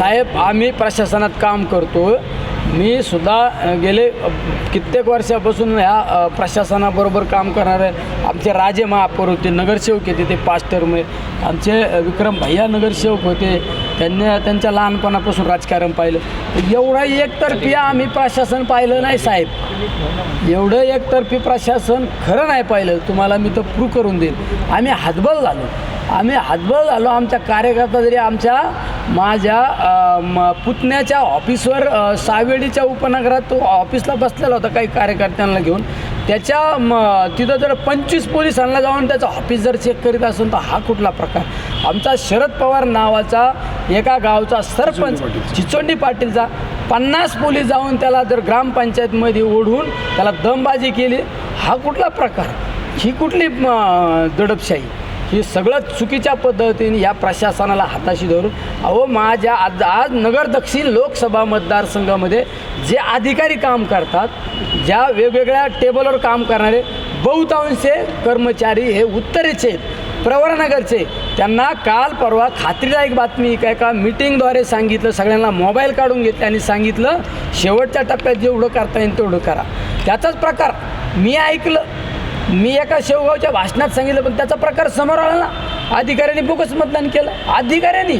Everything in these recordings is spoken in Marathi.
साहेब आम्ही प्रशासनात काम करतो. मी सुद्धा गेले कित्येक वर्षापासून ह्या प्रशासनाबरोबर काम करणारे आमचे राजे महापौर होते नगरसेवक होते ते पाच टर्म आमचे विक्रम भैया नगरसेवक होते. त्यांनी त्यांच्या लहानपणापासून राजकारण पाहिलं. एवढा एकतर्फी आम्ही प्रशासन पाहिलं नाही साहेब. एवढं एकतर्फी प्रशासन खरं नाही पाहिलं. तुम्हाला मी तर प्रूव्ह करून देईन. आम्ही हातबल झालो. आम्ही हातबल झालो. आमच्या कार्यकर्ता जरी आमच्या माझ्या म- पुतण्याच्या ऑफिसवर सावेडीच्या उपनगरात तो ऑफिसला बसलेला होता काही कार्यकर्त्यांना घेऊन. त्याच्या म तिथं जर पंचवीस पोलिसांना जाऊन त्याचं ऑफिस जर चेक करीत असेल तर हा कुठला प्रकार? आमचा शरद पवार नावाचा एका गावचा सरपंच चिचोंडी पाटीलचा. पन्नास पोलीस जाऊन त्याला जर ग्रामपंचायतमध्ये ओढून त्याला दमबाजी केली. हा कुठला प्रकार? ही कुठली दडपशाही? ही सगळं चुकीच्या पद्धतीने या प्रशासनाला हाताशी धरून अहो माझ्या आज आज नगर दक्षिण लोकसभा मतदारसंघामध्ये जे अधिकारी काम करतात ज्या वेगवेगळ्या टेबलवर काम करणारे बहुतांशे कर्मचारी हे उत्तरेचे आहेत प्रवरानगरचे त्यांना काल परवा खात्रीदायक बातमी काय का मिटिंगद्वारे सांगितलं सगळ्यांना मोबाईल काढून घेतले आणि सांगितलं शेवटच्या टप्प्यात जेवढं करता येईल तेवढं करा. त्याचाच प्रकार मी ऐकलं. मी एका शेवगावच्या भाषणात सांगितलं पण त्याचा प्रकार समोर आला ना. अधिकाऱ्यांनी बोगस मतदान केलं. अधिकाऱ्यांनी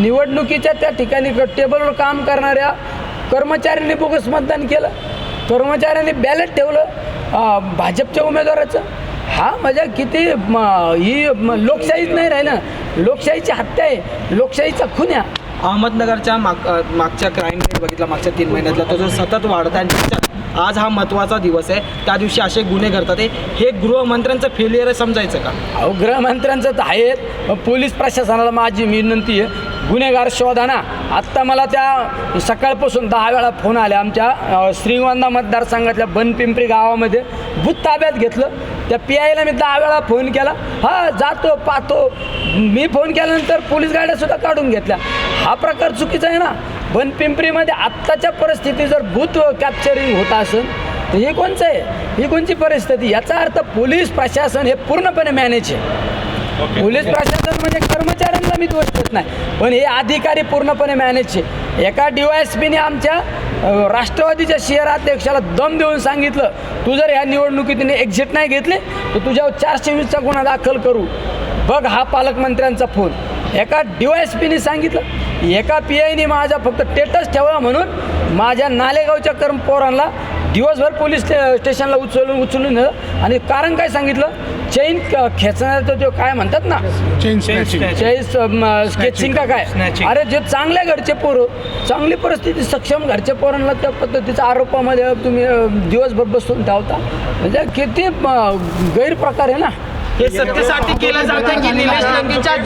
निवडणुकीच्या त्या ठिकाणी टेबलवर काम करणाऱ्या कर्मचाऱ्यांनी बोगस मतदान केलं. कर्मचाऱ्यांनी बॅलेट ठेवलं. भाजपच्या उमेदवाराचं. हा माझ्या किती म, ही लोकशाहीच नाही राहिलं. लोकशाहीची हत्या आहे. लोकशाहीचा खुन्या. अहमदनगरच्या माग मागच्या क्राईम रेट बघितला मागच्या तीन महिन्यातला. तो जो सतत वाढत आहे आज हा महत्त्वाचा दिवस आहे. त्या दिवशी असे गुन्हे घडतात हे- हे गृहमंत्र्यांचं फेलियर आहे समजायचं का? अहो गृहमंत्र्यांचं तर आहेत पोलीस प्रशासनाला माझी विनंती आहे. गुन्हेगार शोधाना आत्ता मला त्या सकाळपासून दहा वेळा फोन आले. आमच्या श्रीगोंदा मतदारसंघातल्या बनपिंपरी गावामध्ये भूत ताब्यात घेतलं. त्या पी आयला मी दहा वेळा फोन केला. हा जातो पाहतो मी फोन केल्यानंतर पोलीस गाड्यासुद्धा काढून घेतल्या. हा प्रकार चुकीचा आहे ना. बनपिंपरीमध्ये आत्ताच्या परिस्थिती जर भूत कॅप्चरिंग होत असेल तर हे कोणचं आहे? ही कोणची परिस्थिती? याचा अर्थ पोलीस प्रशासन हे पूर्णपणे मॅनेज आहे. पोलीस प्रशासन म्हणजे कर्मचाऱ्यांना मी दोष देत नाही पण हे अधिकारी पूर्णपणे मॅनेज आहे. एका डी वाय एस पीने आमच्या राष्ट्रवादीच्या शहर अध्यक्षाला दम देऊन सांगितलं तू जर ह्या निवडणुकीतने एक्झिट नाही घेतली तर तुझ्यावर चारशे वीसचा गुन्हा दाखल करू. बघ हा पालकमंत्र्यांचा फोन एका डी वाय एस पीने सांगितलं एका पी आयने माझा फक्त टेटस ठेवा म्हणून माझ्या नालेगावच्या कर्म पोरांना दिवसभर पोलीस स्टे स्टेशनला उचलून उचलून नेलं. आणि कारण काय सांगितलं? चैन खेचण्याचं जो काय म्हणतात ना? चेन स्नॅचिंग चैस स्केचिंग का काय. अरे जे चांगल्या घरचे पोरं चांगली परिस्थिती सक्षम घरच्या पोरांना त्या पद्धतीच्या आरोपामध्ये तुम्ही दिवसभर बसून ठेवता म्हणजे किती गैरप्रकार आहे ना? हे सत्तेसाठी केलं जातं की निलेश लंकेच्या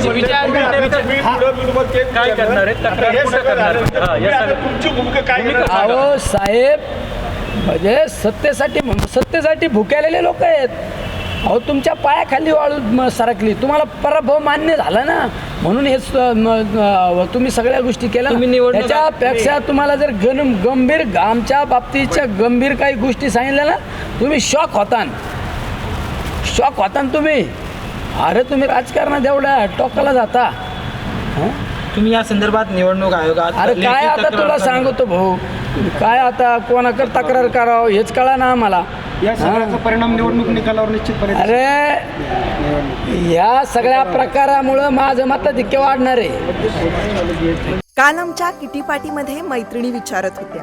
काय करणार आहेत? तक्रार कुठं करणार आहेत? हा, या सगळ्या- तुमची भूमिका काय आहे? अहो साहेब म्हणजे सत्तेसाठी सत्तेसाठी भुक्यालेले लोक आहेत. अहो तुमच्या पायाखाली वाळू सरकली. तुम्हाला पराभव मान्य झाला ना? म्हणून हे तुम्ही सगळ्या गोष्टी केल्या. त्याच्यापेक्षा तुम्हाला जर गण गंभीर आमच्या बाबतीच्या गंभीर काही गोष्टी सांगितल्या ना तुम्ही शॉक होतान. शॉक होता ना तुम्ही? अरे तुम्ही राजकारणात एवढ्या टोकाला जाता. हं? तुम्ही या संदर्भात निवडणूक आयोगात अरे लेखी काय आता तक्रार तुला. सांगतो भाऊ? काय आता कोणाकडे तक्रार करावं हेच कळा ना आम्हाला. या सगळ्याचा परिणाम निवडणूक निकालावर निश्चितपणे दिसेल. अरे या सगळ्या प्रकारामुळं माझं मताधिक्य वाढणार आहे. काल आमच्या किटी पार्टीमध्ये मैत्रिणी विचारत होत्या.